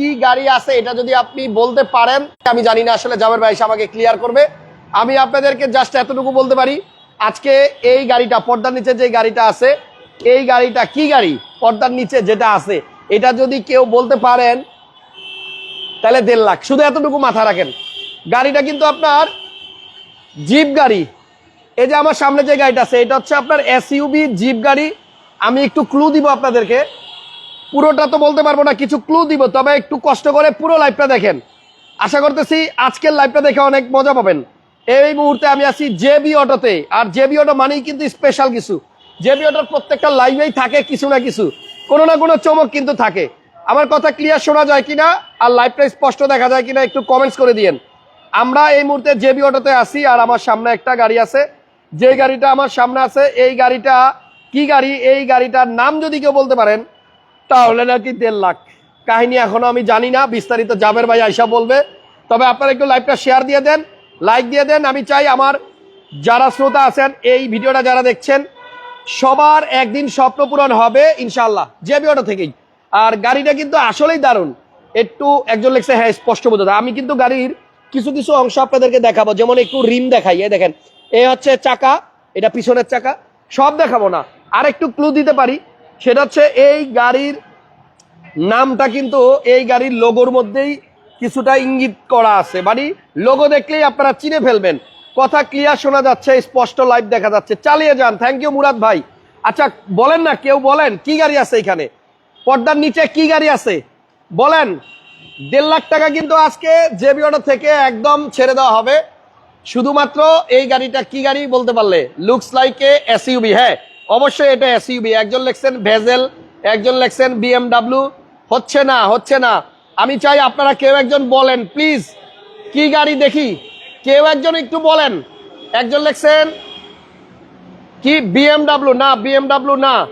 কি গাড়ি আছে এটা যদি আপনি বলতে পারেন, আমি জানি না আসলে জাবের ভাই আমাকে ক্লিয়ার করবে। আমি আপনাদেরকে জাস্ট এতটুকু বলতে পারি, আজকে এই গাড়িটা, পর্দার নিচে যে গাড়িটা আছে, এই গাড়িটা কি গাড়ি? পর্দার নিচে যেটা আছে, এটা যদি কেউ বলতে পারেন, তাহলে দেড় লাখ। শুধু এতটুকু মাথা রাখেন। গাড়িটা কিন্তু আপনার জিপ গাড়ি। এই যে আমার সামনে যে গাড়িটা আছে, এটা হচ্ছে আপনার এসইউবি জিপ গাড়ি। আমি একটু ক্লু দিব আপনাদেরকে। পুরোটা তো বলতে পারব না, কিছু ক্লু দিব, তবে একটু কষ্ট করে পুরো লাইভটা দেখেন। আশা করতেছি আজকের লাইভটা দেখে অনেক মজা পাবেন। এই মুহূর্তে আমি আছি জেবি অটোতে, আর জেবি অটো মানেই কিন্তু স্পেশাল কিছু। জেবি অটোর প্রত্যেকটা লাইভেই থাকে কিছু না কিছু, কোনো না কোনো চমক কিন্তু থাকে। আমার কথা ক্লিয়ার শোনা যায় কিনা, আর লাইভটা স্পষ্ট দেখা যায় কিনা একটু কমেন্টস করে দিয়েন। আমরা এই মুহূর্তে জেবি অটোতে আছি, আর আমার সামনে একটা গাড়ি আছে। যে গাড়িটা আমার সামনে আছে, এই গাড়িটা কি গাড়ি? এই গাড়িটার নাম যদি কেউ বলতে পারেন তাহলে নাকি দেড় লাখ। কাহিনী এখনও আমি জানি না, বিস্তারিত জাবের ভাই আইসা বলবে। তবে আপনারা একটু লাইভটা শেয়ার দিয়ে দেন লাইক দিয়ে দেন। আমি চাই আমার যারা শ্রোতা আছেন, এই ভিডিওটা যারা দেখছেন, সবার একদিন স্বপ্ন পূরণ হবে ইনশাল্লাহ যে ভিডিওটা থেকেই। আর গাড়িটা কিন্তু আসলেই দারুণ। একটু একজন লেখছে হ্যাঁ স্পষ্ট বোঝা। আমি কিন্তু গাড়ির কিছু কিছু অংশ আপনাদেরকে দেখাবো, যেমন একটু রিম দেখাই। এই দেখেন, এ হচ্ছে চাকা, এটা পিছনের চাকা, সব দেখাবো না। আর একটু ক্লু দিতে পারি, সেটা হচ্ছে এই গাড়ির নামটা কিন্তু এই গাড়ির লোগোর মধ্যেই কিছুটা ইঙ্গিত করা আছে। মানে লোগো দেখলেই আপনারা চিনে ফেলবেন। কথা ক্লিয়ার শোনা যাচ্ছে, স্পষ্ট লাইভ দেখা যাচ্ছে। চালিয়ে যান। থ্যাংক ইউ মুরাদ ভাই। আচ্ছা বলেন না, কেউ বলেন, কি গাড়ি আছে এখানে? পর্দার নিচে কি গাড়ি আছে? বলেন, দেড় লাখ টাকা কিন্তু আজকে জেবি অটো থেকে একদম ছেড়ে দেওয়া হবে। শুধুমাত্র এই গাড়িটা কি গাড়ি বলতে পারলে? লুকস লাইক এ এসইউবি হ্যাঁ অবশ্যই এটা এসইউবি একজন লেখছেন ভেজেল একজন লেখছেন বিএমডাব্লিউ হচ্ছে না হচ্ছে না। আমি চাই আপনারা কেউ একজন বলেন, প্লিজ। কি গাড়ি দেখি? কেউ একজন একটু বলেন। একজন লেখছেন কি? বিএমডাব্লিউ, না বিএমডাব্লিউ না।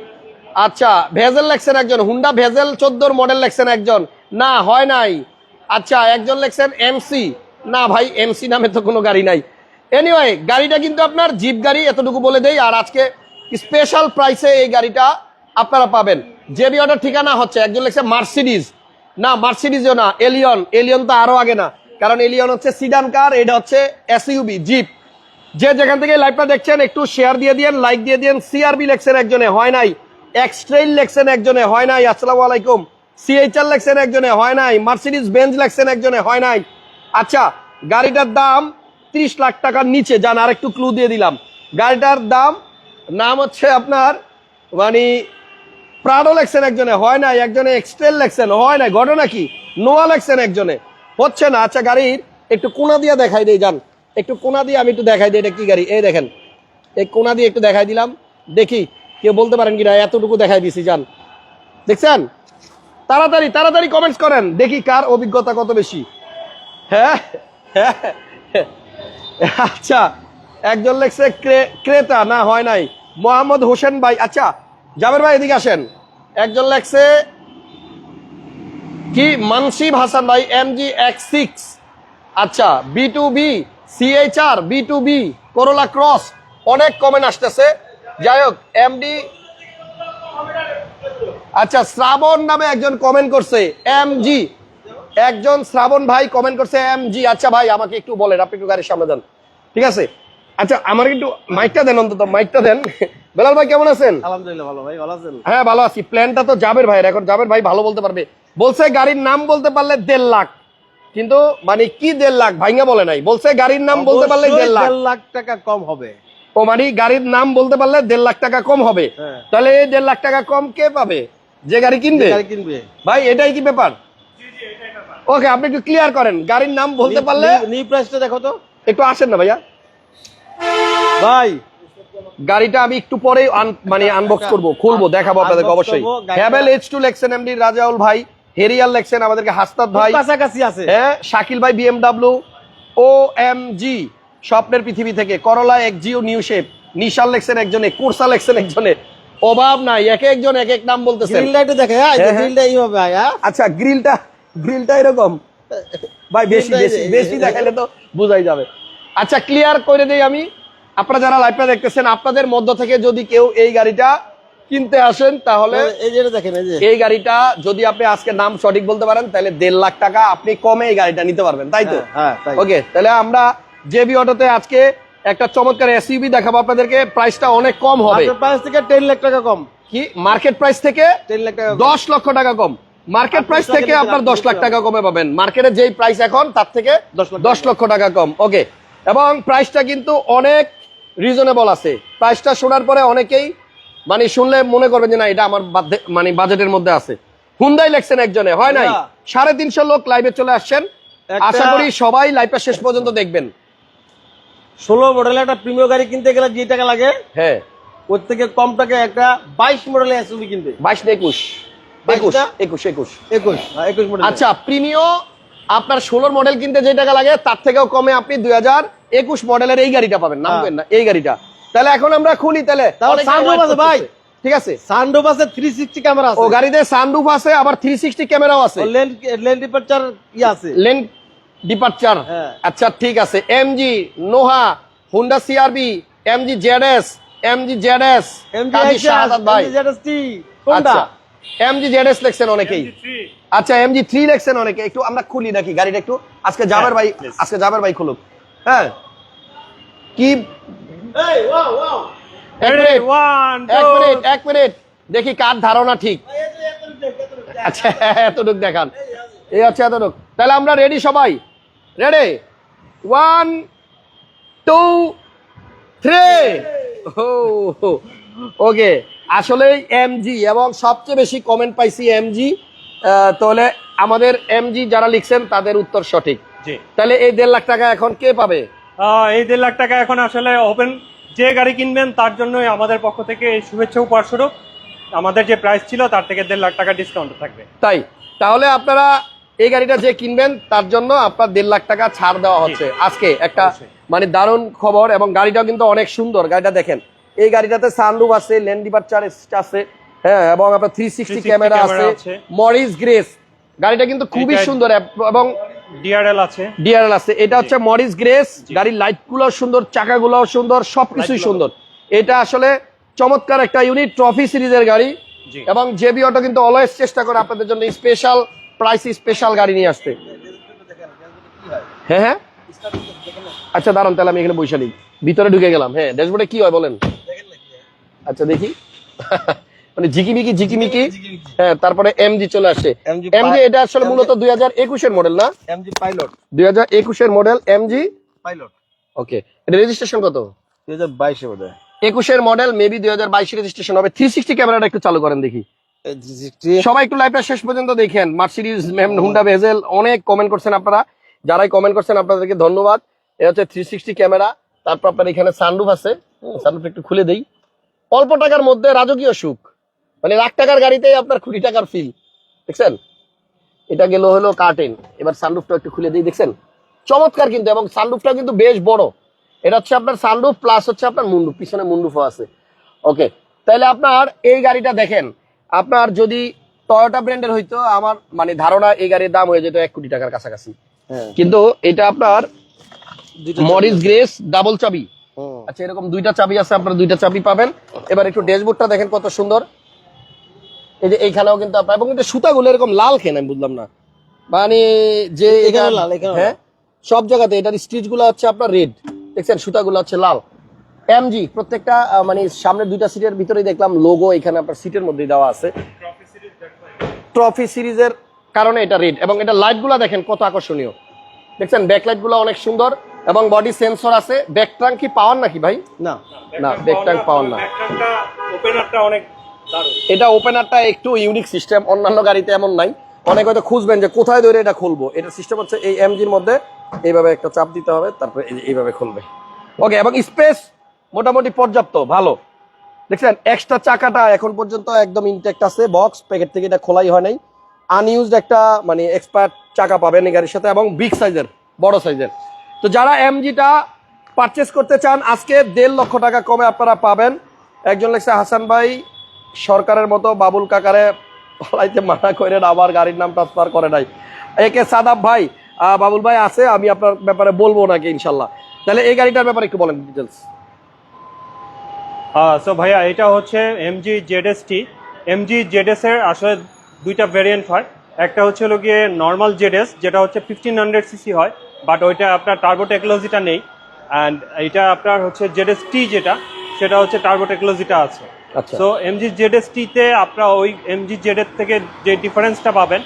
আচ্ছা ভেজেল লেখছেন একজন, হুন্ডা ভেজেল চোদ্দোর মডেল লেখছেন একজন। না, হয় নাই। আচ্ছা একজন লেখছেন এমসি। না ভাই, এমসি নামে তো কোনো গাড়ি নাই। এনিওয়ে গাড়িটা কিন্তু আপনার, জিপ গাড়ি, এতটুকু বলে দেই। আর আজকে স্পেশাল প্রাইসে এই গাড়িটা আপনারা পাবেন। জেবি অর্ডার ঠিকানা হচ্ছে, একজন লেখছে মার্সিডিজ। না, মার্সিডিজও না, এলিয়ন। এলিয়ন তো আরও আগে না। কারণ এলিয়ন হচ্ছে সিডান কার এটা হচ্ছে এসইউবি জিপ যে যেখান থেকে লাইভটা দেখছেন, একটু শেয়ার দিয়ে দিয়েন লাইক দিয়ে দিয়েন। সিআরবি লেখছেন একজনে, হয় নাই। এক্সট্রেইল লেখছেন একজনে, হয় নাই। আসসালামু আলাইকুম। সিএইচআর লেখছেন একজনে, হয় নাই। মার্সিডিজ বেঞ্চ লেখছেন একজনে, হয় নাই। আচ্ছা গাড়িটার দাম ত্রিশ লাখ টাকার নিচে। যান আর একটু ক্লু দিয়ে দিলাম। গাড়িটার দাম, নাম হচ্ছে আপনার মানে প্রাডো লেখছেন একজনে, হয় নাই? একজনে এক্সটেল লেখছেন, হয় নাই? ঘটনা কি? নোয়া লেখছেন একজনে। হচ্ছে না? আচ্ছা গাড়ির একটু কোনা দিয়ে দেখাই দেই, যান। একটু কোনা দিয়ে আমি একটু দেখাই দিই, এটা কি গাড়ি? এই দেখেন। এই কোনা দিয়ে একটু দেখাই দিলাম। দেখি, কেউ বলতে পারেন কিনা? এতটুকু দেখাই দিছি, যান। দেখছেন? তাড়াতাড়ি তাড়াতাড়ি কমেন্টস করেন। দেখি কার অভিজ্ঞতা কত বেশি। হ্যাঁ? হ্যাঁ? আচ্ছা একজন লেখছে ক্রে- ক্রেতা, না, হয় নাই। মোহাম্মদ হোসেন ভাই আচ্ছা জাবের ভাই, এদিকে আসেন। একজন লেখছে, কি, মানসিব হাসান ভাই, এম জি এক্স সিক্স। আচ্ছা B two B CHR B two B Corolla Cross অনেক কমেন্ট আসতেছে। যাই হোক এমডি আচ্ছা শ্রাবণ নামে একজন কমেন্ট করছে, এম জি। একজন শ্রাবণ ভাই কমেন্ট করছে, এম জি। আচ্ছা ভাই, আমাকে একটু বলেন, আপনি একটু গাড়ির সামনে দেন। ঠিক আছে? আচ্ছা আমার একটু মাইকটা দেন, অন্তত মাইকটা দেন। বেলাল ভাই কেমন আছেন? আলহামদুলিল্লাহ ভালো ভাই ভালো আছেন? হ্যাঁ ভালো আছি। প্ল্যানটা তো জাবের ভাই এখন জাবের ভাই ভালো বলতে পারবে। বলছে গাড়ির নাম বলতে পারলে দেড় লাখ। কিন্তু মানে কি দেড় লাখ? ভাইঙ্গা বলে নাই। বলছে গাড়ির নাম বলতে পারলে দেড় লাখ। লাখ টাকা কম হবে। ও মানে গাড়ির নাম বলতে পারলে দেড় লাখ টাকা কম হবে। হ্যাঁ। তাহলে এই দেড় লাখ টাকা কম কে পাবে? যে গাড়ি কিনবে? গাড়ি কিনবে। ভাই এটাই কি ব্যাপার? ওকে আপনি একটু ক্লিয়ার করেন। গাড়ির নাম বলতে পারলে নিউ প্রাইসটা দেখো তো। একটু আসেন না ভাইয়া। ভাই গাড়িটা আমি একটু পরে মানে আনবক্স করব খুলবো দেখাবো আপনাদেরকে অবশ্যই। হ্যাভেল এইচ টু লেখছেন এমডি রাজাউল ভাই হেরিয়াল লেখছেন আমাদেরকে হাস্তাদ ভাই কাছাকাছি আছে। হ্যাঁ শাকিল ভাই বিএমডাব্লিউ ও এম জি স্বপ্নের পৃথিবী থেকে করলা এক জিও নিউ শেপ নিশাল লেখছেন একজনে কোর্সা লেখছেন একজনে অভাব নাই এক একজন এক এক নাম বলতেছেন গ্রিলটা একটু দেখে হ্যাঁ হ্যাঁ, হ্যাঁ। গ্রিলটা এইভাবে হ্যাঁ আচ্ছা গ্রিলটা গ্রিলটা এরকম। ভাই বেশি বেশি বেশি দেখাইলে তো বোঝাই যাবে। আচ্ছা ক্লিয়ার করে দেই আমি। আপনারা যারা লাইভটা দেখতেছেন আপনাদের মধ্য থেকে যদি কেউ এই গাড়িটা কিনতে আসেন তাহলে এই যেটা দেখেন এই যে। এই গাড়িটা যদি আপনি আজকে নাম সঠিক বলতে পারেন তাহলে দেড় লাখ টাকা আপনি কমে এই গাড়িটা নিতে পারবেন তাই তো? হ্যাঁ, হ্যাঁ, ওকে তাহলে আমরা জেবি অটোতে আজকে একটা চমৎকার এসইউবি দেখাবো আপনাদেরকে। প্রাইসটা অনেক কম হবে। প্রাইস থেকে টেন লাখ টাকা কম। কি? মার্কেট প্রাইস থেকে টেন লাখ টাকা। দশ লক্ষ টাকা কম। মার্কেট প্রাইস থেকে আপনার আপনি দশ লাখ টাকা কমে পাবেন। মার্কেটে যেই প্রাইস এখন তার থেকে 10 দশ লক্ষ টাকা কম। ওকে এবং প্রাইসটা কিন্তু অনেক রিজনেবল আছে। প্রাইসটা শোনার পরে অনেকেই মানে শুনলে মনে করবেন যে না এটা আমার মানে বাজেটের মধ্যে আছে। হুন্দাই লেখছেন একজনে হয় নাই। সাড়ে তিনশো লোক লাইভে চলে আসছেন। আশা করি সবাই লাইভটা শেষ পর্যন্ত দেখবেন। ষোলো মডেলের একটা প্রিমিয় গাড়ি কিনতে গেলে যে টাকা লাগে হ্যাঁ। ওর থেকে কম টাকা একটা বাইশ মডেলের এসইউভি কিনতে বাইশ না একুশ? একুশ একুশ একুশ। একুশ হ্যাঁ, একুশ আচ্ছা প্রিমিও আপনার ষোলোর মডেল কিনতে যে টাকা লাগে তার থেকেও কমে আপনি দুই হাজার একুশ মডেলের এই গাড়িটা পাবেন নামবেন না এই গাড়িটা। তাহলে এখন আমরা খুলি তাহলে। আছে। ভাই। ঠিক আছে। থ্রি ও গাড়িতে সানরুফ আছে আবার থ্রি সিক্সটি ক্যামেরাও আছে। লেন লেন ডিপারচার ই আছে। লেন ডিপার্চার হ্যাঁ। আচ্ছা ঠিক আছে। MG Noah Honda CRV MG ZS MG ZS Kazi Shahadat ভাই। জেডএসটি কোনটা আচ্ছা এমজি জেডএস লেখছেন অনেকেই। আচ্ছা এমজি থ্রি লেখছেন অনেকে। একটু আমরা খুলি নাকি গাড়িটা একটু। আজকে জাবের ভাই. আজকে জাবের ভাই খুলুক। হ্যাঁ কি? এই ওয়াও ওয়াও। এক মিনিট ওয়ান এক মিনিট এক মিনিট। দেখি কার ধারণা ঠিক। আচ্ছা এতটুক দেখান। এই হচ্ছে এতটুক। তাহলে আমরা রেডি সবাই? Ready one two three okay আসলে এমজি এবং সবচেয়ে বেশি কমেন্ট পাইছি এমজি তাহলে আমাদের এমজি যারা লিখছেন তাদের উত্তর সঠিক। তাহলে এই দেড় লাখ টাকা এখন কে পাবে? এই দেড় লাখ টাকা এখন আসলে ওপেন যে গাড়ি কিনবেন তার জন্যই আমাদের পক্ষ থেকে এই শুভেচ্ছা উপহার স্বরূপ আমাদের যে প্রাইস ছিল তার থেকে দেড় লাখ টাকা ডিসকাউন্ট থাকবে। তাই? তাহলে আপনারা এই গাড়িটা যে কিনবেন তার জন্য আপনার দেড় লাখ টাকা ছাড় দেওয়া হচ্ছে। আজকে একটা মানে দারুণ খবর এবং গাড়িটাও কিন্তু অনেক সুন্দর। গাড়িটা দেখেন এই গাড়িটাতে সানরুফ আছে লেন ডিপারচার আছে হ্যাঁ এবং আপনার থ্রি সিক্সটি ক্যামেরা আছে। মরিস গ্রেস গাড়িটা কিন্তু খুবই সুন্দর এবং ডিআরএল আছে। ডিআরএল আছে। এটা হচ্ছে মরিস গ্রেস। গাড়ির লাইটগুলো সুন্দর চাকাগুলো সুন্দর সবকিছুই সুন্দর। এটা আসলে চমৎকার একটা ইউনিট ট্রফি সিরিজের গাড়ি। এবং জেবি অটো কিন্তু অলওয়েজ চেষ্টা করে আপনাদের জন্য স্পেশাল প্রাইস স্পেশাল গাড়ি নিয়ে আসতে। হ্যাঁ হ্যাঁ? আচ্ছা দাঁড়ান তাহলে আমি এখানে নিই। ভিতরে ঢুকে গেলাম। হ্যাঁ ড্যাশবোর্ডে কি হয় বলেন? আচ্ছা দেখি। মানে ঝিকিমিকি ঝিকিমিকি হ্যাঁ তারপরে এমজি চলে আসে। এমজি এটা আসলে মূলত দুই হাজার একুশের মডেল না? এমজি পাইলট দুই হাজার একুশের মডেল এমজি পাইলট ওকে এটা রেজিস্ট্রেশন কত? দুই হাজার বাইশে বোধ হয় একুশের মডেল মেবি দুই হাজার বাইশে রেজিস্ট্রেশন হবে। থ্রি সিক্সটি ক্যামেরাটা একটু চালু করেন দেখি। সবাই একটু লাইভটা শেষ পর্যন্ত দেখেন। মার্সিডিজ ম্যাম হুন্ডা ভেজেল অনেক কমেন্ট করছেন আপনারা। যারাই কমেন্ট করছেন আপনাদেরকে ধন্যবাদ। এটা হচ্ছে থ্রি সিক্সটি ক্যামেরা তারপর আপনার এখানে সানরুফ আছে। সানরুফ একটু খুলে দেই। অল্প টাকার মধ্যে রাজকীয় সুখ। মানে লাখ টাকার গাড়িতেই আপনার কোটি টাকার ফিল দেখছেন? এটা গেল হলো কার্টেন এবার সানরুফটা একটু খুলে দিই দেখছেন? চমৎকার কিন্তু এবং সানরুফটা কিন্তু বেশ বড়। এটা হচ্ছে আপনার সানরুফ প্লাস হচ্ছে আপনার মুন্ডু পিছনে মুন্ডুফও আছে। ওকে তাহলে আপনার এই গাড়িটা দেখেন আপনার যদি টয়োটা ব্র্যান্ডের হইতো আমার মানে ধারণা এই গাড়ির দাম হয়ে যেত এক কোটি টাকার কাছাকাছি। হ্যাঁ। কিন্তু এটা আপনার মরিস গ্রেস ডাবল চাবি। আচ্ছা এরকম দুইটা চাবি আছে আপনার দুইটা চাবি পাবেন। এবার একটু ড্যাশবোর্ডটা দেখেন কত সুন্দর। এই যে এইখানেও কিন্তু আপনার এবং এটা সুতাগুলো এরকম লাল খেন আমি বুঝলাম না। মানে যে এখানে লাল, এখানে হ্যাঁ? সব জায়গাতে এটার স্টিচগুলো হচ্ছে আপনার রেড। দেখছেন? সুতাগুলো হচ্ছে লাল। এমজি প্রত্যেকটা মানে সামনে দুইটা সিটের ভিতরেই দেখলাম লোগো এখানে আপনার সিটের মধ্যেই দেওয়া আছে। ট্রফি সিরিজের কারণে এটা রেড এবং এটা লাইটগুলা দেখেন কত আকর্ষণীয়। দেখছেন? ব্যাকলাইটগুলো অনেক সুন্দর এবং বডি সেন্সর আছে। ব্যাক ট্রাঙ্ক কি পাওয়ার নাকি ভাই? না। না, back tank পাওয়ার না। ওপেনারটা অনেক এটা ওপেনারটা একটু ইউনিক সিস্টেম অন্যান্য গাড়িতে এমন নাই। অনেক হয়তো খুঁজবেন যে কোথায় ধরে এটা খুলবো। এটা সিস্টেম হচ্ছে এই এমজির মধ্যে। এইভাবে একটা চাপ দিতে হবে, তারপরে এইভাবে খুলবে। ওকে এবং স্পেস মোটামুটি পর্যাপ্ত, ভালো। দেখছেন এক্সট্রা চাকাটা এখন পর্যন্ত একদম ইনটেক্ট আছে বক্স প্যাকেট থেকে এটা খোলাই হয় নাই। আনইউজড একটা মানে এক্সপায়ার চাকা পাবেন এই গাড়ির সাথে, এবং বিগ সাইজের বড় সাইজের তো যারা এমজিটা পারচেস করতে চান, আজকে দেড় লক্ষ টাকা কমে আপনারা পাবেন। একজন লেখছে হাসান ভাই সরকারের মতো বাবুল কাকারে পালাইতে মানা করেন আবার গাড়ির নাম ট্রান্সফার করে নাই। একে সাদাব ভাই বাবুল ভাই আছে, আমি আপনার ব্যাপারে বলব নাকি ইনশাল্লাহ। তাহলে এই গাড়িটার ব্যাপারে একটু বলেন ডিটেলস সো ভাইয়া, এটা হচ্ছে MG ZS T MG ZS এর আসলে দুইটা ভেরিয়েন্ট হয়। একটা হচ্ছে হলো গিয়ে নর্মাল জেডএস যেটা হচ্ছে ফিফটিন হান্ড্রেড সিসি হয় বাট ওইটা আপনার টার্বো টেকনোলজিটা নেই। অ্যান্ড এটা আপনার হচ্ছে জেডএস টি যেটা, সেটা হচ্ছে টার্বো টেকনোলজিটা আছে। সো এমজি জেডএস টিতে আপনার ওই এমজি জেডের থেকে যে ডিফারেন্সটা পাবেন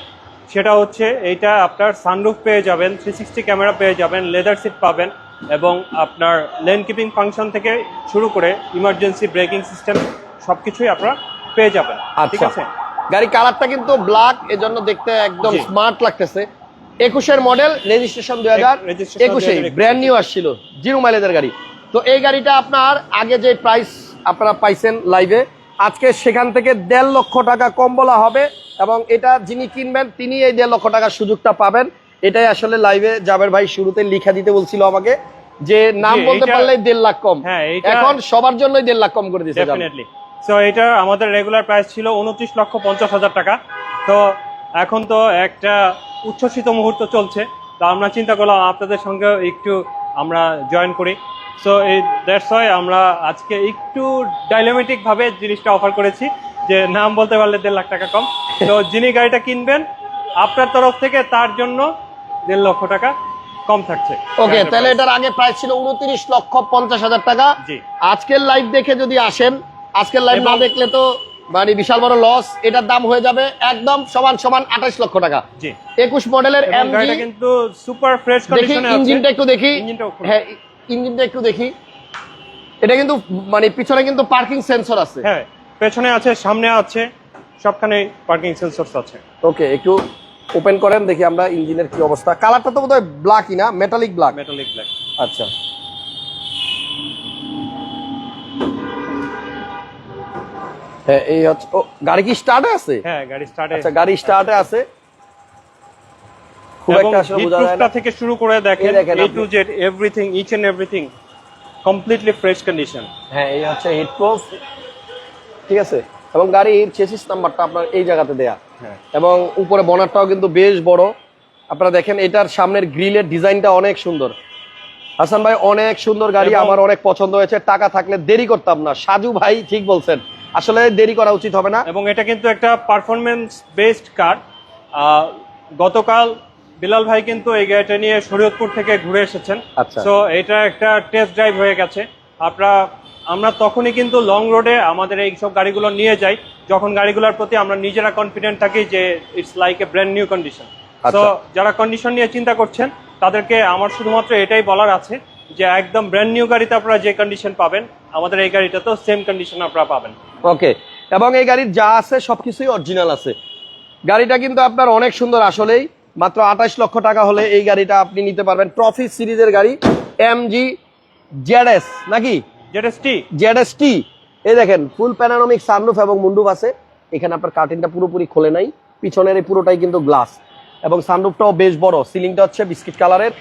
সেটা হচ্ছে এইটা আপনার সানরুফ পেয়ে যাবেন থ্রি সিক্সটি ক্যামেরা পেয়ে যাবেন লেদার সিট পাবেন এবং আপনার লেন কিপিং ফাংশন থেকে শুরু করে ইমার্জেন্সি ব্রেকিং সিস্টেম সব কিছুই আপনারা পেয়ে যাবেন। ঠিক আচ্ছা। আছে? গাড়ি কালারটা কিন্তু ব্ল্যাক এজন্য দেখতে একদম স্মার্ট লাগতেছে। একুশের মডেল রেজিস্ট্রেশন দুই হাজার একুশে 2021 ব্র্যান্ড নিউ আসছিল জিরো মাইলেজের গাড়ি। তো এই গাড়িটা আপনার আগে যে প্রাইস আপনারা পাইছেন লাইভে। আজকে সেখান থেকে দেড় লক্ষ টাকা কম বলা হবে এবং এটা যিনি কিনবেন তিনি এই দেড় লক্ষ টাকার সুযোগটা পাবেন। এটাই আসলে লাইভে জাবের ভাই শুরুতে লিখা দিতে বলছিল আমাকে যে নাম বলতে পারলেই দেড় লাখ কম। হ্যাঁ, এখন সবার জন্যই দেড় লাখ কম করে দিচ্ছে সো এটা আমাদের রেগুলার প্রাইস ছিল উনত্রিশ লক্ষ পঞ্চাশ হাজার টাকা। তো এখন তো একটা উচ্ছ্বসিত মুহূর্ত চলছে। তো আমরা চিন্তা করলাম আপনাদের সঙ্গে একটু আমরা জয়েন করি। সো এই দ্যাটস ওয়াই আমরা আজকে একটু ডাইনামেটিক ভাবে জিনিসটা অফার করেছি যে নাম বলতে পারলে দেড় লাখ টাকা কম। তো যিনি গাড়িটা কিনবেন আপনার তরফ থেকে তার জন্য দেড় লক্ষ টাকা কম থাকছে। ওকে তাহলে এটার আগে প্রাইস ছিল উনত্রিশ লক্ষ পঞ্চাশ হাজার টাকা। জি। আজকের লাইভ দেখে যদি আসেন আজকের লাইভ না দেখলে তো মানে বিশাল বড় লস এটার দাম হয়ে যাবে একদম সমান সমান আঠাশ লক্ষ টাকা। জি। একুশ মডেলের এমজি গাড়িটা কিন্তু সুপার ফ্রেশ দেখি কন্ডিশনে আছে। ইঞ্জিনটা একটু দেখি। হ্যাঁ ইঞ্জিনটা একটু দেখি। এটা কিন্তু মানে পিছনে কিন্তু পার্কিং সেন্সর আছে। হ্যাঁ পেছনে আছে সামনে আছে সবখানে পার্কিং সেন্সরস আছে। ওকে একটু ওপেন করেন দেখি আমরা ইঞ্জিনের কি অবস্থা। কালারটা তো বোধহয় ব্ল্যাকই না? মেটালিক ব্ল্যাক মেটালিক ব্ল্যাক আচ্ছা। হ্যাঁ এই হচ্ছে ও গাড়ি কি স্টার্টে আছে? হ্যাঁ গাড়ি স্টার্টে আচ্ছা গাড়ি স্টার্টে আছে। খুব একটা আসলে বোঝা যায় না। থেকে শুরু করে দেখেন দেখেন A to Z everything each and everything completely fresh condition হ্যাঁ এই হচ্ছে হিট প্রুফ ঠিক আছে? এবং গাড়ির চেসিস নাম্বারটা আপনার এই জায়গাতে দেয়া। হ্যাঁ। এবং উপরে বনারটাও কিন্তু বেশ বড়। আপনারা দেখেন এটার সামনের গ্রিলের ডিজাইনটা অনেক সুন্দর। হাসান ভাই অনেক সুন্দর গাড়ি। আমার অনেক পছন্দ হয়েছে। টাকা থাকলে দেরি করতাম না। সাজু ভাই ঠিক বলছেন। আসলে দেরি করা উচিত হবে না। এবং এটা কিন্তু একটা পারফরমেন্স বেসড কার গতকাল বিলাল ভাই কিন্তু এই গাড়িটা নিয়ে শরীয়তপুর থেকে ঘুরে এসেছেন। তো এটা একটা টেস্ট ড্রাইভ হয়ে গেছে। আপনারা আমরা তখনই কিন্তু লং রোডে আমাদের এই সব গাড়িগুলো নিয়ে যাই। যখন গাড়িগুলোর প্রতি আমরা নিজেরা কনফিডেন্ট থাকি যে it's like a brand new condition তো আচ্ছা। যারা কন্ডিশন নিয়ে চিন্তা করছেন তাদেরকে আমার শুধুমাত্র এটাই বলার আছে যে একদম ব্র্যান্ড নিউ গাড়িতে আপনারা যে কন্ডিশন পাবেন আমাদের এই গাড়িটা তো সেম কন্ডিশন আপনারা পাবেন। ওকে এবং এই গাড়ির যা আছে সবকিছুই অরিজিনাল আছে। গাড়িটা কিন্তু আপনার অনেক সুন্দর আসলেই। মাত্র আঠাশ লক্ষ টাকা হলে এই গাড়িটা আপনি নিতে পারবেন। ট্রফি সিরিজের গাড়ি এমজি জেডএস নাকি? যেটা টি জেডএস টি এই দেখেন ফুল প্যানারোমিক সানরুফ এবং মুন্ডুপ আছে। এখানে আপনার কার্টিনটা পুরোপুরি খোলে নাই পিছনের এই পুরোটাই কিন্তু গ্লাস এবং সানরুফটাও বেশ বড় সিলিংটা হচ্ছে বিস্কিট কালারের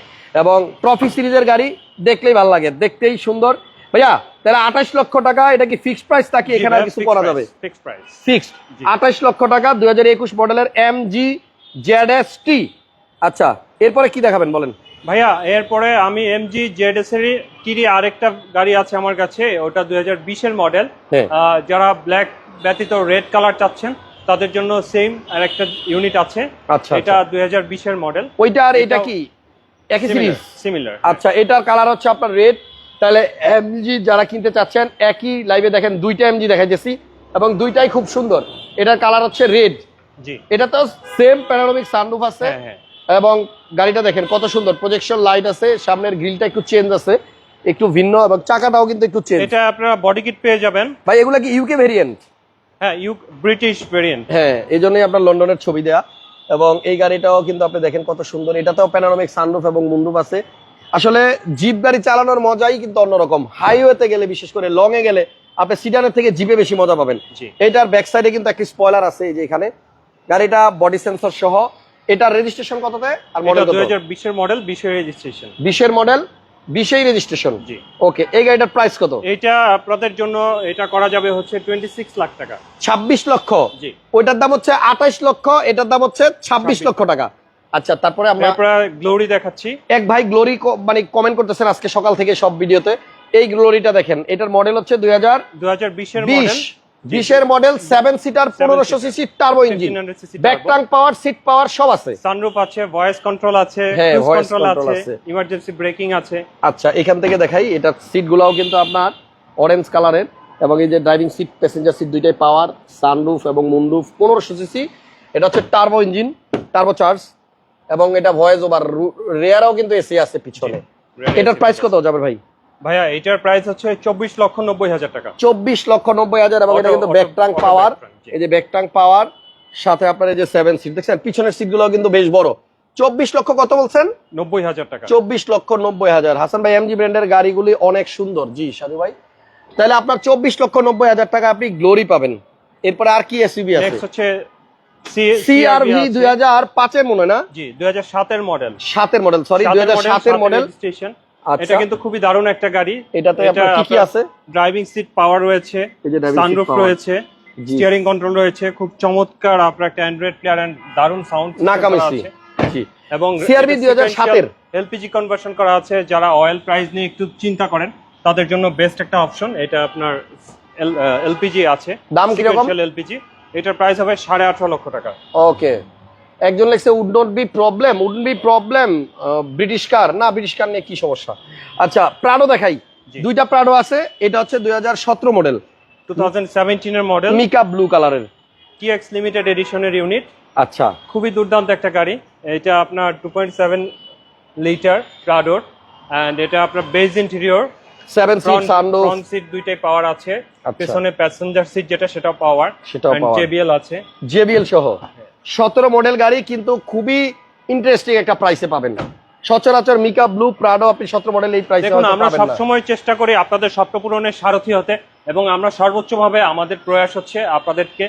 এবং ট্রফি সিরিজের গাড়ি দেখলেই ভালো লাগে দেখতেই সুন্দর। ভাইয়া তাহলে আঠাশ লক্ষ টাকা এটা কি ফিক্সড প্রাইস নাকি এখানে আর কিছু করা যাবে? ফিক্সড আঠাশ লক্ষ টাকা দুই হাজার একুশ মডেলের এম জি জেডএস টি। আচ্ছা এরপরে কি দেখাবেন বলেন? ভাইয়া এরপরে আমি এমজি জেডএস এর টিরি আরেকটা গাড়ি আছে আমার কাছে ওটা দুই হাজার বিশের মডেল। হ্যাঁ। যারা ব্ল্যাক ব্যতীত রেড কালার চাচ্ছেন তাদের জন্য সেম আরেকটা ইউনিট আছে। আচ্ছা, এটা দুই হাজার বিশের মডেল। ওইটা আর এটা কি? একই সিরিজ সিমিলার আচ্ছা এটার কালার হচ্ছে আপনার রেড। তাহলে এমজি যারা কিনতে চাচ্ছেন একই লাইভে দেখেন দুইটা এমজি দেখাইতেছি এবং দুইটাই খুব সুন্দর। এটার কালার হচ্ছে রেড। এটা তো সেম প্যানোরামিক সানরুফ আছে। হ্যাঁ হ্যাঁ। এবং গাড়িটা দেখেন কত সুন্দর প্রজেকশন লাইট আছে সামনের গ্রিলটা একটু চেঞ্জ আছে একটু ভিন্ন এবং চাকাটাও কিন্তু একটু চেঞ্জ এটা আপনারা বডি কিট পেয়ে যাবেন। ভাই এগুলা কি ইউকে ভেরিয়েন্ট হ্যাঁ ইউ ব্রিটিশ ভেরিয়েন্ট হ্যাঁ এই জন্যই আপনার লন্ডনের ছবি দেয়া। এবং এই গাড়িটাও কিন্তু আপনি দেখেন কত সুন্দর এটাতেও প্যানোরামিক সানরুফ এবং মুন্ডুপ আছে। আসলে জিপ গাড়ি চালানোর মজাই কিন্তু অন্যরকম। হাইওয়েতে গেলে বিশেষ করে লং এ গেলে আপনি সিডানের থেকে জিপে বেশি মজা পাবেন। এটার ব্যাক সাইডে কিন্তু একটি স্পয়লার আছে এই যে এখানে। গাড়িটা বডি সেন্সর সহ। এটার রেজিস্ট্রেশন কততে? আর মডেল এটা কত? দুই হাজার বিশের মডেল বিশের রেজিস্ট্রেশন বিশের মডেল বিশেই রেজিস্ট্রেশন জি। ওকে এই গাড়িটার প্রাইস কত? এটা আপনাদের জন্য এটা করা যাবে হচ্ছে টোয়েন্টি সিক্স লাখ টাকা। ছাব্বিশ লক্ষ? জি। ওইটার দাম হচ্ছে আঠাশ লক্ষ এটার দাম হচ্ছে ছাব্বিশ লক্ষ টাকা। আচ্ছা তারপরে আমরা গ্লোরি দেখাচ্ছি। এক ভাই গ্লোরি মানে কমেন্ট করতেছেন আজকে সকাল থেকে সব ভিডিওতে। এই গ্লোরিটা দেখেন এটার মডেল হচ্ছে দুই হাজার দু হাজার বিশের বিশ। মডেল বিশের মডেল সেভেন সিটার পনেরোশো CC turbo engine back. Trunk power seat power সব আছে। সানরুফ আছে ভয়েস কন্ট্রোল আছে হ্যাঁ, কন্ট্রোল আছে আছে। ইমার্জেন্সি ব্রেকিং আছে। আচ্ছা এখান থেকে দেখাই এটা সিট গুলাও কিন্তু আপনার অরেঞ্জ কালারের এবং এই যে ড্রাইভিং সিট প্যাসেঞ্জার সিট দুইটাই পাওয়ার সানরুফ এবং মুনরুফ পনেরোশো সিসি এটা হচ্ছে টার্বো ইঞ্জিন টার্বো চার্জ এবং এটা ভয়েস ওভার রেয়ারও কিন্তু এসি আছে পিছনে। এটার প্রাইস কত যাবে ভাই? ভাইয়া এটার প্রাইস হচ্ছে চব্বিশ লক্ষ নব্বই হাজার টাকা। চব্বিশ লক্ষ নব্বই হাজার এবং এটা কিন্তু ব্যাক ট্রাঙ্ক পাওয়ার। এই যে ব্যাক ট্রাঙ্ক পাওয়ার সাথে আপনার এই যে সেভেন সিট দেখছেন পিছনের সিটগুলো কিন্তু বেশ বড়। চব্বিশ লক্ষ কত বলছেন? নব্বই হাজার টাকা। চব্বিশ লক্ষ নব্বই হাজার। হাসান ভাই এমজি ব্র্যান্ডের গাড়িগুলি অনেক সুন্দর। জি সাধু ভাই। তাহলে আপনার চব্বিশ লক্ষ নব্বই হাজার টাকা আপনি গ্লোরি পাবেন। এরপরে আর কি এসইবি আছে? হচ্ছে সিআরভি। দুই হাজার পাঁচের মনে না? জি দুই হাজার সাতের মডেল। সাতের মডেল সরি দুই হাজার সাতের মডেল। আচ্ছা। এটা কিন্তু খুবই দারুণ একটা গাড়ি। এটাতে আপনার কি কি আছে? ড্রাইভিং সিট পাওয়ার রয়েছে সানরুফ রয়েছে স্টিয়ারিং কন্ট্রোল রয়েছে খুব চমৎকার আপনার একটা অ্যান্ড্রয়েড প্লেয়ার এন্ড দারুণ সাউন্ড নাকামিসি এবং CRV 2007 এলপিজি কনভার্সন করা আছে যারা অয়েল প্রাইস নিয়ে একটু চিন্তা করেন তাদের জন্য বেস্ট একটা অপশন এটা আপনার এলপিজি আছে দাম কীরকম? এলপিজি এটার প্রাইস হবে সাড়ে আঠারো লক্ষ টাকা। ওকে একজন লিখছে would not be problem would be problem British car না ব্রিটিশ কার নিয়ে কি সমস্যা? আচ্ছা প্রাডো দেখাই। দুইটা প্রাডো আছে এটা হচ্ছে দুই হাজার সতেরো মডেল টু সেভেন্টিনের মডেল মিকা ব্লু কালারের টিএক্স লিমিটেড এডিশনের ইউনিট আচ্ছা। খুবই দুর্দান্ত একটা গাড়ি। এটা আপনার টু পয়েন্ট সেভেন লিটার প্রাডোর অ্যান্ড এটা আপনার beige interior seven seat sunroof front seat দুইটাই পাওয়ার আছে। আচ্ছা। পেছনে প্যাসেঞ্জার সিট যেটা সেটাও পাওয়ার সেটাও power। জেবিএল আছে। জেবিএল সহ। সতেরো মডেল গাড়ি কিন্তু খুবই ইন্টারেস্টিং একটা প্রাইসে পাবেন না। সচরাচর মিকা ব্লু প্রাডো আপনি সতেরো মডেল এই প্রাইসে দেখুন আমরা সবসময় চেষ্টা করি আপনাদের স্বপ্ন পূরণের সারথি হতে এবং আমরা সর্বোচ্চভাবে আমাদের প্রয়াস হচ্ছে আপনাদেরকে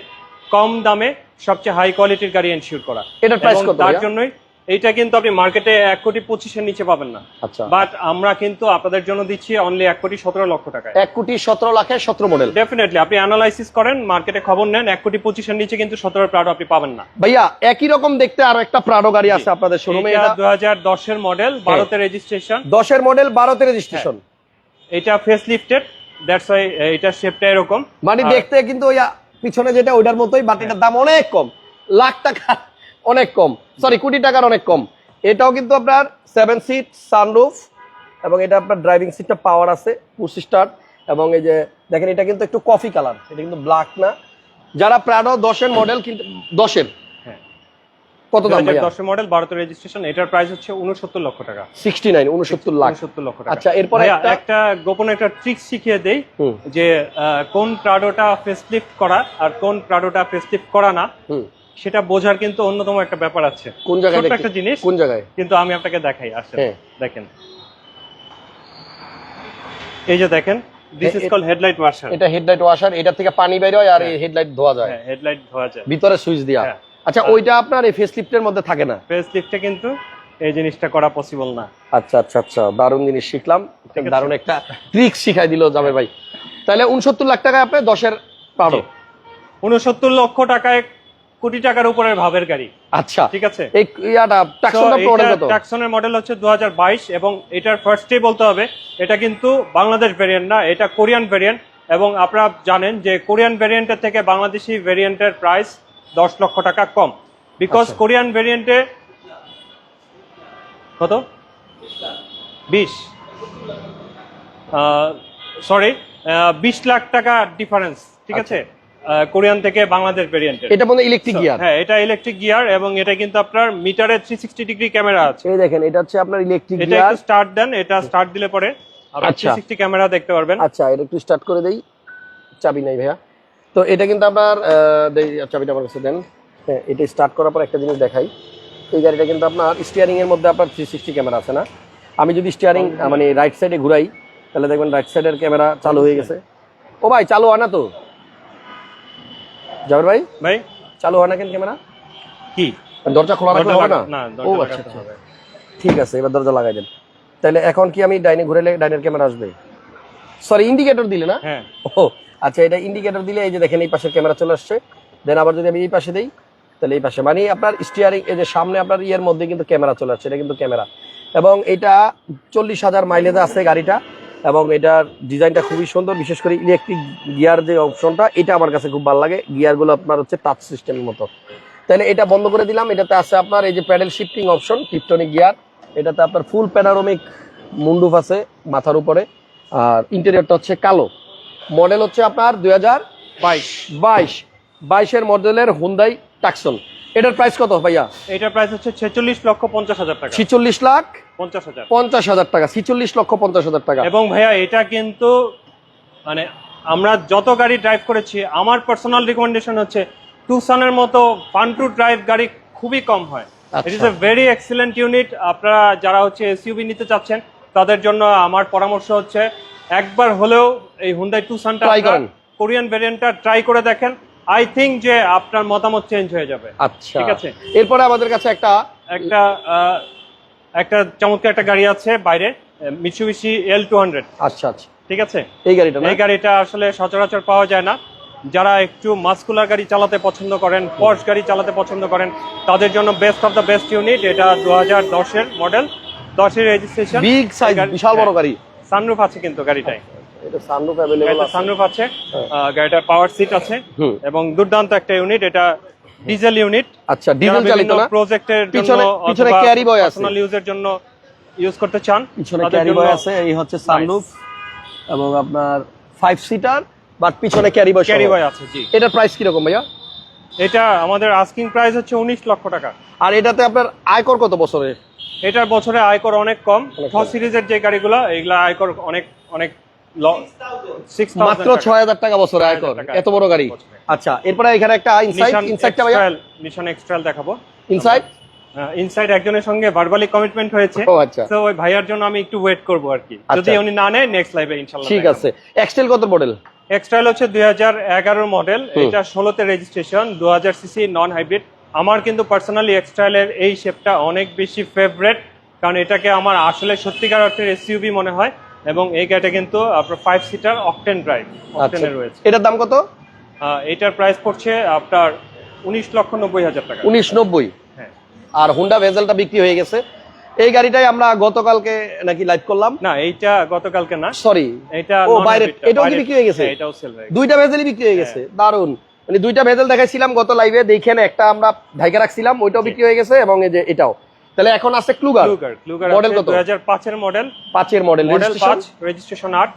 কম দামে সবচেয়ে হাই কোয়ালিটির গাড়ি এনশিওর করা। এটার প্রাইস কত তার জন্যই এইটা কিন্তু আপনি মার্কেটে এক কোটি পঁচিশের নিচে পাবেন না। আচ্ছা। বাট আমরা কিন্তু আপনাদের জন্য দিচ্ছি অনলি এক কোটি সতেরো লক্ষ টাকা এক কোটি সতেরো লাখের সতেরো মডেল ডেফিনেটলি আপনি অ্যানালাইসিস করেন মার্কেটে খবর নেন এক কোটি পঁচিশের নিচে কিন্তু সতেরো প্রাডো আপনি পাবেন না। ভাইয়া একই রকম দেখতে আরও একটা প্রাডো গাড়ি আছে আপনাদের শোরুমে এটা এটা দু হাজার দশের মডেল বারোতে রেজিস্ট্রেশন দশের মডেল বারোতে রেজিস্ট্রেশন এটা ফেস লিফটেড দ্যাটস ওয়াই এটা শেপটা এরকম। মানে দেখতে কিন্তু ওই পিছনে যেটা ওইটার মতোই বাট এটার দাম অনেক কম। লাখ টাকা অনেক কম। সরি কোটি টাকার অনেক কম। এটাও কিন্তু আপনার সেভেন সিট সানরুফ এবং এটা আপনার ড্রাইভিং সিটটা পাওয়ার আছে পুশ স্টার্ট এবং এই যে দেখেন এটা কিন্তু একটু কফি কালার এটা কিন্তু ব্ল্যাক না। যারা প্রাডো দশের মডেল কিন্তু দশের? হ্যাঁ। কত দাম ভাইয়া? দশের মডেল বারোতে রেজিস্ট্রেশন এটার প্রাইস হচ্ছে উনসত্তর লক্ষ টাকা। সিক্সটি নাইন উনসত্তর লাখ। উনসত্তর লক্ষ টাকা। আচ্ছা, এরপরে একটা- একটা গোপন একটা ট্রিক শিখিয়ে দেই যে কোন প্রাডোটা ফেসলিফট করা আর কোন প্রাডোটা ফেসলিফট করা না। সেটা বোঝার কিন্তু অন্যতম একটা ব্যাপার আছে। কোন জায়গায় একটা জিনিস কোন জায়গায়? কিন্তু আমি আপনাকে দেখাই আসেন হ্যাঁ। দেখেন। এই যে দেখেন this is call headlight washer এটা হেডলাইট ওয়াশার এটা থেকে পানি বের হয় আর এই হেডলাইট ধোয়া যায়। হ্যাঁ হেডলাইট ধোয়া যায়। ভিতরে সুইচ দিয়া। হ্যাঁ। আচ্ছা ওইটা আপনার এই ফেসলিফটের মধ্যে থাকে না? ফেস লিফটে কিন্তু এই জিনিসটা করা পসিবল না। আচ্ছা আচ্ছা আচ্ছা দারুণ জিনিস শিখলাম। দারুণ একটা ট্রিক শিখাই দিল জামে ভাই। তাহলে উনসত্তর লাখ টাকা আপনি দশের পারো। উনসত্তর লক্ষ টাকায় কোটি টাকার উপরের ভাবের গাড়ি। আচ্ছা। ঠিক আছে? এই ইয়াটা টাকসনটা মডেল কত? ট্যাক্সনের মডেল হচ্ছে দু এবং এটার ফার্স্টে বলতে হবে এটা কিন্তু বাংলাদেশ ভেরিয়েন্ট না এটা কোরিয়ান ভেরিয়েন্ট এবং আপনারা জানেন যে কোরিয়ান ভেরিয়েন্টের থেকে বাংলাদেশি ভেরিয়েন্টের প্রাইস দশ লক্ষ টাকা কম। বিকজ আচ্ছা। কোরিয়ান ভেরিয়েন্টে কত? বিশ। সরি বিশ লাখ টাকা ডিফারেন্স ঠিক আছে? আহ, কোরিয়ান থেকে বাংলাদেশ ভেরিয়েন্টের এটা মধ্যে ইলেকট্রিক গিয়ার হ্যাঁ এটা ইলেকট্রিক গিয়ার এবং এটা কিন্তু আপনার মিটারে থ্রি সিক্সটি ডিগ্রি ক্যামেরা আছে। এই দেখেন এটা হচ্ছে আপনার ইলেকট্রিক এটা একটু স্টার্ট দেন এটা স্টার্ট দিলে পরে আপনি থ্রি আচ্ছা। সিক্সটি ক্যামেরা দেখতে পারবেন। আচ্ছা এটা একটু স্টার্ট করে দেই। চাবি নাই ভাইয়া। তো এটা কিন্তু আপনার চাবিটা আমার কাছে দেন। হ্যাঁ এটা স্টার্ট করার পর একটা জিনিস দেখাই। এই গাড়িটা কিন্তু আপনার স্টিয়ারিং এর মধ্যে আপনার থ্রি সিক্সটি ক্যামেরা আছে না? আমি যদি স্টিয়ারিং মানে রাইট সাইডে ঘুরাই তাহলে দেখবেন রাইট সাইডের ক্যামেরা চালু হয়ে গেছে। ও ভাই চালু আনা তো? জাবের ভাই? ভাই? চালু হয় না কেন ক্যামেরা? কি? দরজা খোলা রাখলে হবে না? ও আচ্ছা আচ্ছা। ঠিক আছে এবার দরজা লাগাই দেন। তাহলে এখন কি আমি ডাইনে ঘুরেলে ডাইনের ক্যামেরা আসবে? সরি ইন্ডিকেটর দিলে না? হ্যাঁ। ও আচ্ছা এটা ইন্ডিকেটর দিলে এই যে দেখেন এই পাশের ক্যামেরা চলে আসছে। দেন আবার যদি আমি এই পাশে দেই তাহলে এই পাশে। মানে আপনার স্টিয়ারিং এই যে সামনে আপনার ইয়ের মধ্যে কিন্তু ক্যামেরা চলে আসছে এটা কিন্তু ক্যামেরা। এবং এটা চল্লিশ হাজার মাইলেজ আছে গাড়িটা। এবং এটার ডিজাইনটা খুবই সুন্দর, বিশেষ করে ইলেকট্রিক গিয়ার যে অপশনটা এটা আমার কাছে খুব ভালো লাগে। গিয়ারগুলো আপনার হচ্ছে টাচ সিস্টেমের মতো। তাহলে এটা বন্ধ করে দিলাম। এটাতে আছে আপনার এই যে paddle shifting option Tiptronic gear এটাতে আপনার ফুল প্যানারোমিক মুন্ডুফ আছে মাথার উপরে। আর ইন্টেরিয়রটা হচ্ছে কালো। মডেল হচ্ছে আপনার দুই হাজার বাইশ। বাইশ। বাইশের মডেলের হুন্দাই টাকসন এটার প্রাইস কত ভাইয়া? এটার প্রাইস হচ্ছে ছেচল্লিশ লক্ষ পঞ্চাশ হাজার টাকা। ছিচল্লিশ লাখ পঞ্চাশ হাজার। পঞ্চাশ হাজার টাকা ছিচল্লিশ লক্ষ পঞ্চাশ হাজার টাকা। এবং ভাইয়া এটা কিন্তু মানে আমরা যত গাড়ি ড্রাইভ করেছি আমার পার্সোনাল রিকমেন্ডেশন হচ্ছে টুসানের মতো ফান টু ড্রাইভ গাড়ি খুবই কম হয়। It is a very excellent unit আপনারা যারা হচ্ছে এসইউবি নিতে চাচ্ছেন তাদের জন্য আমার পরামর্শ হচ্ছে একবার হলেও এই হুন্দাই টুসানটা। কোরিয়ান ভেরিয়েন্টটা ট্রাই করে দেখেন। আই থিঙ্ক যে আপনার মতামত চেঞ্জ হয়ে যাবে। আচ্ছা। ঠিক আছে। এরপরে আমাদের কাছে একটা একটা একটা চমৎকার একটা গাড়ি আছে বাইরে মিচুবিশি এল টু হান্ড্রেড আচ্ছা আচ্ছা। ঠিক আছে? এই গাড়িটা এই গাড়িটা আসলে সচরাচর পাওয়া যায় না। যারা একটু মাস্কুলার গাড়ি চালাতে পছন্দ করেন পর্স গাড়ি চালাতে পছন্দ করেন তাদের জন্য best of the best unit এটা দু হাজার দশের মডেল দশের রেজিস্ট্রেশন বিগ সাইজ বিশাল বড় গাড়ি। সানরুফ আছে কিন্তু গাড়িটাই এটা সানরুফ অ্যাভেলেবল আছে। সানরুফ আছে গাড়িটার পাওয়ার সিট আছে এবং দুর্দান্ত একটা ইউনিট এটা ডিজেল ইউনিট আচ্ছা ডিজেল চালিত না? প্রজেক্টের জন্য পিছনে- carry boy আছে। পার্সোনাল ইউজের জন্য ইউজ করতে চান পিছনে ক্যারি বয় আছে এই হচ্ছে সানরুফ এবং আপনার ফাইভ সিটার বাট পিছনে ক্যারি বয় ক্যারি বয় আছে জি। এটার প্রাইস কীরকম ভাইয়া? এটা আমাদের আস্কিং প্রাইস হচ্ছে উনিশ লক্ষ টাকা। আর এটাতে আপনার আয়কর কত বছরের? এটার বছরে আয়কর অনেক কম। কম। সিরিজের যে গাড়িগুলো এগুলা আয়কর অনেক অনেক মাত্র ছয় হাজার টাকা বছরে আয়কর টাকা। এত বড় গাড়ি। আচ্ছা এরপরে এখানে একটা ইনসাইড ইনসাইডটা ভাইয়া? নিশান এক্সট্রাল দেখাবো। ইনসাইড ইনসাইড একজনের সঙ্গে ভার্বালি কমিটমেন্ট হয়েছে। ও আচ্ছা। তো ওই ভাইয়ার জন্য আমি একটু ওয়েট করব আর কি। আচ্ছা। যদি উনি না নেয় নেক্সট লাইভে ইনশাল্লাহ ঠিক আছে। এক্সটেল কত মডেল এক্সট্রাইল হচ্ছে দুই হাজার এগারোর মডেল এটা ষোলোতে রেজিস্ট্রেশন দু হাজার সিসি নন হাইব্রিড আমার কিন্তু পার্সোনালি এক্সট্রাইলের এই শেপটা অনেক বেশি ফেভারেট কারণ এটাকে আমার আসলে সত্যিকার অর্থের এসইউবি মনে হয়। এবং এই গাড়িটা কিন্তু আপনার ফাইভ সিটার অকটেন ড্রাইভ অকটেনে রয়েছে। এটার দাম কত? এটার প্রাইস পড়ছে আপনার উনিশ লক্ষ নব্বই হাজার টাকা। উনিশ নব্বই? হ্যাঁ। আর হুন্ডা ভেজেলটা বিক্রি হয়ে গেছে। এই গাড়িটাই আমরা গতকালকে নাকি লাইভ করলাম। না এইটা গতকালকে না। সরি এটা ও, বাইরে- এটাও কি বিক্রি হয়ে গেছে? হ্যাঁ, এটাও সেল হয়ে গেছে। দুইটা ভেজেলই বিক্রি হয়ে গেছে। হ্যাঁ। দারুণ মানে দুইটা ভেজেল দেখাইছিলাম গত লাইভে দেখেন একটা আমরা ঢাইকা রাখছিলাম ওইটাও বিক্রি হয়ে গেছে এবং এই যে এটাও। তাহলে এখন আছে ক্লুগার ক্লুগার মডেল কত? কত 2005 এর মডেল পাঁচের মডেল মডেল 5 রেজিস্ট্রেশন 8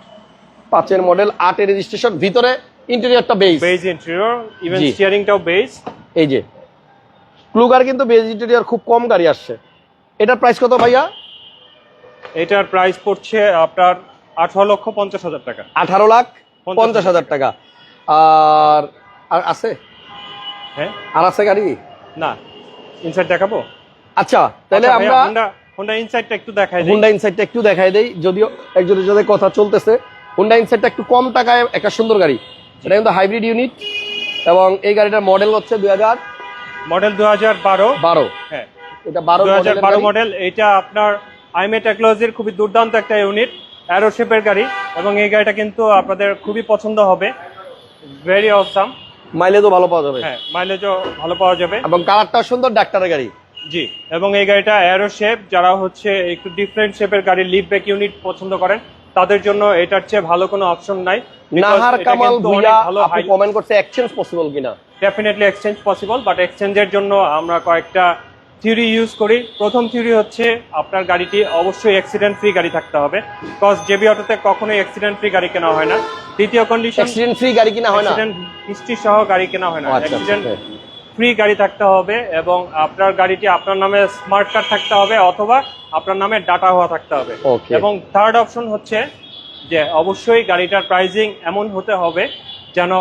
পাঁচের মডেল আটের রেজিস্ট্রেশন ভিতরে ইন্টেরিয়রটা বেজ বেজ ইন্টেরিয়র ইভেন। স্টিয়ারিংটাও বেজ এই যে ক্লুগার কিন্তু বেজ ইন্টেরিয়র খুব কম গাড়ি আসছে। এটার প্রাইস কত ভাইয়া? এটার প্রাইস পড়ছে আপনার আঠারো লক্ষ পঞ্চাশ হাজার টাকা। আঠারো লাখ পঞ্চাশ পঞ্চাশ হাজার টাকা। আর আর আছে? হ্যাঁ। আর আছে গাড়ি? না। ইনসাইড দেখাবো? আচ্ছা তাহলে আচ্ছা, আমরা হোন্ডা ইনসাইডটা একটু দেখাই দিই। হুন্ডা ইনসাইডটা একটু দেখাই দেই যদিও একজনের সাথে কথা চলতেছে। হুন্ডা ইনসাইডটা একটু কম টাকায় একটা সুন্দর গাড়ি। এটা কিন্তু হাইব্রিড ইউনিট এবং এই গাড়িটার মডেল হচ্ছে দুই হাজার মডেল দু হাজার বারো। বারো। হ্যাঁ। এটা বারো হাজার বারো মডেল এটা আপনার আইমে টেকনোলজির খুবই দুর্দান্ত একটা ইউনিট অ্যারো শেপের গাড়ি এবং এই গাড়িটা কিন্তু আপনাদের খুবই পছন্দ হবে। ভেরি অসাম মাইলেজও ভালো পাওয়া যাবে। হ্যাঁ মাইলেজও ভালো পাওয়া যাবে। এবং কালারটা সুন্দর ডাক্তারের গাড়ি। জি এবং এই গাড়িটা অ্যারো শেপ যারা হচ্ছে একটু ডিফারেন্ট শেপের গাড়ি লিভ ব্যাক ইউনিট পছন্দ করেন তাদের জন্য এটার চেয়ে ভালো কোনো অপশন নাই নাহার কামাল ভুইয়া আপনি কমেন্ট করছে এক্সচেঞ্জ পসিবল কিনা? ডেফিনেটলি এক্সচেঞ্জ পসিবল বাট এক্সচেঞ্জের জন্য আমরা কয়েকটা থিওরি ইউজ করি। প্রথম থিওরি হচ্ছে আপনার গাড়িটি অবশ্যই অ্যাক্সিডেন্ট ফ্রি গাড়ি থাকতে হবে কজ জেবি অটোতে কখনোই অ্যাক্সিডেন্ট ফ্রি গাড়ি কেনা হয় না। দ্বিতীয় কন্ডিশন অ্যাক্সিডেন্ট ফ্রি গাড়ি কিনা হয় না? অ্যাক্সিডেন্ট হিস্ট্রি সহ গাড়ি কেনা হয় না। ও, আচ্ছা, আচ্ছা, অ্যাক্সিডেন্ট। ফ্রি গাড়ি থাকতে হবে এবং আপনার গাড়িটি আপনার নামে স্মার্ট কার্ড থাকতে হবে অথবা আপনার নামে ডাটা হওয়া থাকতে হবে. এবং থার্ড অপশন হচ্ছে যে অবশ্যই গাড়িটার প্রাইজিং এমন হতে হবে যেন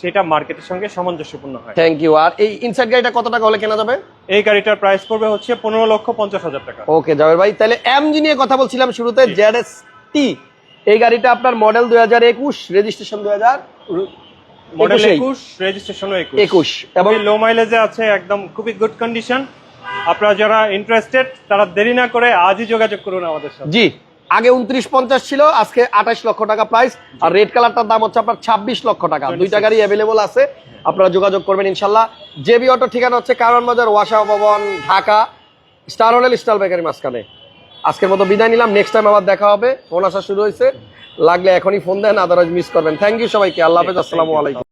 সেটা মার্কেটের সঙ্গে সামঞ্জস্যপূর্ণ হয়। থ্যাংক ইউ আর এই ইনসাইড গাড়িটা কত টাকা হলে কেনা যাবে? এই গাড়িটার প্রাইস পড়বে হচ্ছে পনেরো লক্ষ পঞ্চাশ হাজার টাকা। ওকে জাবের ভাই তাহলে এমজি নিয়ে কথা বলছিলাম শুরুতে জেডএস টি এই গাড়িটা আপনার মডেল দুই হাজার একুশ রেজিস্ট্রেশন দুই হাজার মডেল একুশেই। একুশ রেজিস্ট্রেশনও একুশ। একুশ। এবং এবং লো মাইলেজে আছে একদম খুবই গুড কন্ডিশন আপনারা যারা ইন্টারেস্টেড তারা দেরি না করে আজই যোগাযোগ করুন আমাদের সাথে। জি আগে উনত্রিশ পঞ্চাশ ছিল আজকে আঠাশ লক্ষ টাকা প্রাইস আর রেড কালারটার দাম হচ্ছে আপনার ছাব্বিশ লক্ষ টাকা। 26 দুইটা গাড়ি অ্যাভেলেবল আছে আপনারা যোগাযোগ করবেন ইনশাল্লাহ। জেবি অটো ঠিকানা হচ্ছে কারণ বাজার ওয়াসা Bhaban Dhaka. Star hotel star bakery মাঝখানে। আজকের মতো বিদায় নিলাম। নেক্সট টাইম আবার দেখা হবে। ফোন আসা শুরু হয়েছে। লাগলে এখনই ফোন দেন আদারওয়াইজ মিস করবেন। থ্যাংক ইউ সবাইকে। আল্লাহ হাফেজ। আসসালামু আলাইকুম।